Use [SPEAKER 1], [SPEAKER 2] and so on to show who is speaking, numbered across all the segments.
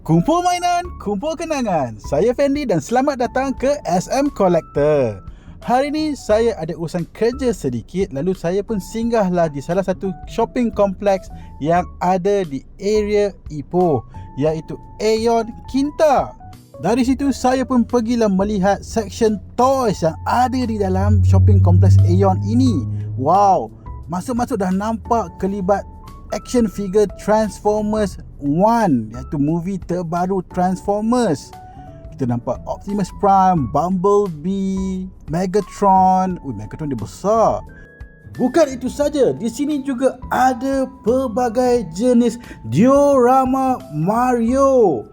[SPEAKER 1] Kumpul mainan, kumpul kenangan. Saya Fendi dan selamat datang ke SM Collector. Hari ini saya ada urusan kerja sedikit lalu saya pun singgahlah di salah satu shopping kompleks yang ada di area Ipoh iaitu Aeon Kinta. Dari situ saya pun pergilah melihat section toys yang ada di dalam shopping kompleks Aeon ini. Wow, masuk-masuk dah nampak kelibat action figure Transformers 1 iaitu movie terbaru Transformers. Kita nampak Optimus Prime, Bumblebee, Megatron. Ui, Megatron dia besar. Bukan itu saja, di sini juga ada pelbagai jenis diorama Mario.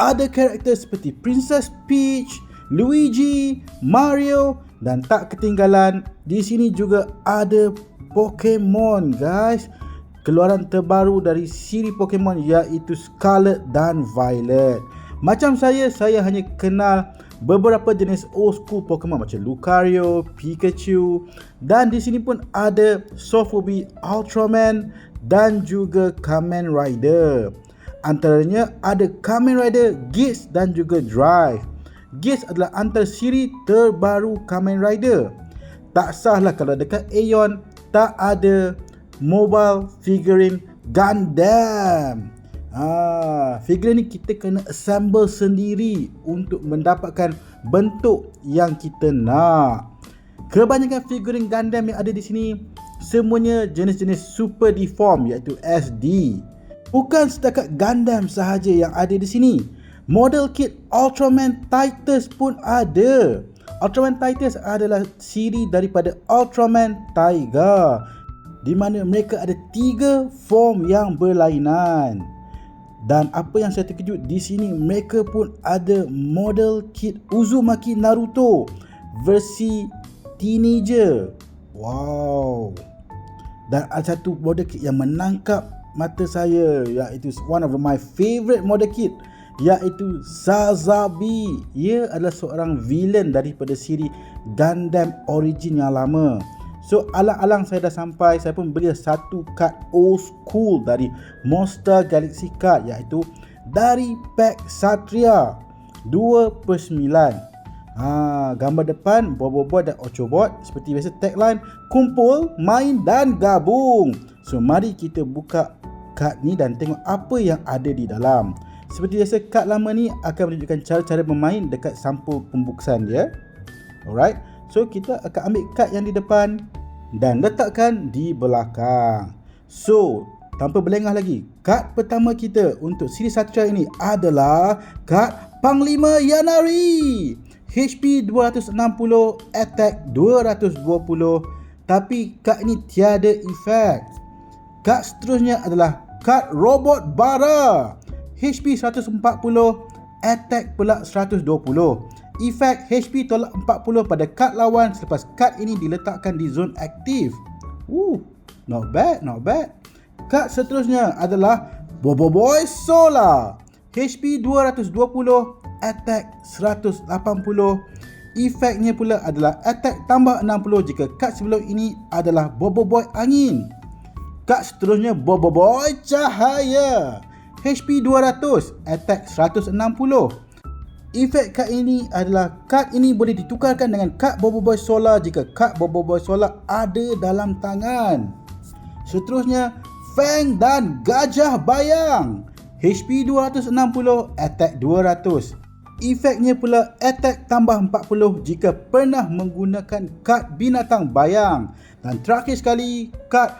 [SPEAKER 1] Ada karakter seperti Princess Peach, Luigi, Mario dan tak ketinggalan di sini juga ada Pokemon guys keluaran terbaru dari siri Pokemon iaitu Scarlet dan Violet. Macam saya, saya hanya kenal beberapa jenis old school Pokemon macam Lucario, Pikachu dan di sini pun ada Sofubi Ultraman dan juga Kamen Rider. Antaranya ada Kamen Rider Geats dan juga Drive. Geats adalah antara siri terbaru Kamen Rider. Tak sahlah kalau dekat Aeon tak ada mobile figurine Gundam. Ha, figurine ni kita kena assemble sendiri untuk mendapatkan bentuk yang kita nak. Kebanyakan figurine Gundam yang ada di sini semuanya jenis-jenis super deform iaitu SD. Bukan setakat Gundam sahaja yang ada di sini. Model kit Ultraman Titus pun ada. Ultraman Titus adalah siri daripada Ultraman Tiger di mana mereka ada tiga form yang berlainan. Dan apa yang saya terkejut di sini mereka pun ada model kit Uzumaki Naruto versi teenager. Wow. Dan ada satu model kit yang menangkap mata saya iaitu one of my favorite model kit iaitu Sazabi. Ia adalah seorang villain daripada siri Gundam Origin yang lama. So alang-alang saya dah sampai Saya pun beli satu kad old school Dari Monster Galaxy Card Iaitu dari pack Satria 2 per 9 ha, Gambar depan Bobo-bobo dan Ochobot. Seperti biasa tagline Kumpul, main dan gabung. So mari kita buka kad ni Dan tengok apa yang ada di dalam. Seperti biasa kad lama ni Akan menunjukkan cara-cara bermain Dekat sampul pembukusan dia. Alright So kita akan ambil kad yang di depan dan letakkan di belakang. So, tanpa berlengah lagi, kad pertama kita untuk siri Satria ini adalah kad Panglima Yanari. HP 260, attack 220 tapi kad ini tiada efek. Kad seterusnya adalah kad Robot Bara. HP 140, attack pula 120 efek HP tolak 40 pada kad lawan selepas kad ini diletakkan di zon aktif. Woo, not bad, not bad. Kad seterusnya adalah Bobo Boy Solar. HP 220, attack 180. Efeknya pula adalah attack tambah 60 jika kad sebelum ini adalah Bobo Boy Angin. Kad seterusnya Bobo Boy Cahaya. HP 200, attack 160. Efek kad ini adalah kad ini boleh ditukarkan dengan kad Bobo Boy Solar jika kad Bobo Boy Solar ada dalam tangan. Seterusnya, Fang dan Gajah Bayang. HP 260, attack 200. Efeknya pula attack tambah 40 jika pernah menggunakan kad binatang bayang. Dan terakhir sekali, kad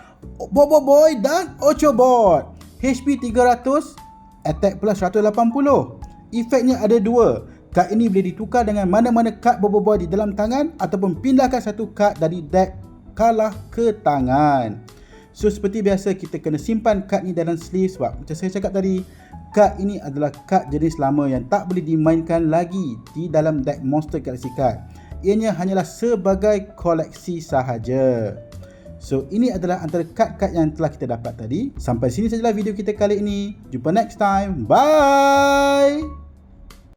[SPEAKER 1] Bobo Boy dan Ochobot. HP 300, attack pula 180. Efeknya ada dua. Kad ini boleh ditukar dengan mana-mana kad bobo di dalam tangan ataupun pindahkan satu kad dari deck kalah ke tangan. So seperti biasa kita kena simpan kad ni dalam sleeve sebab macam saya cakap tadi kad ini adalah kad jenis lama yang tak boleh dimainkan lagi di dalam deck Monster Galaxy Card. Ianya hanyalah sebagai koleksi sahaja. So ini adalah antara kad-kad yang telah kita dapat tadi. Sampai sini sajalah video kita kali ini. Jumpa next time. Bye.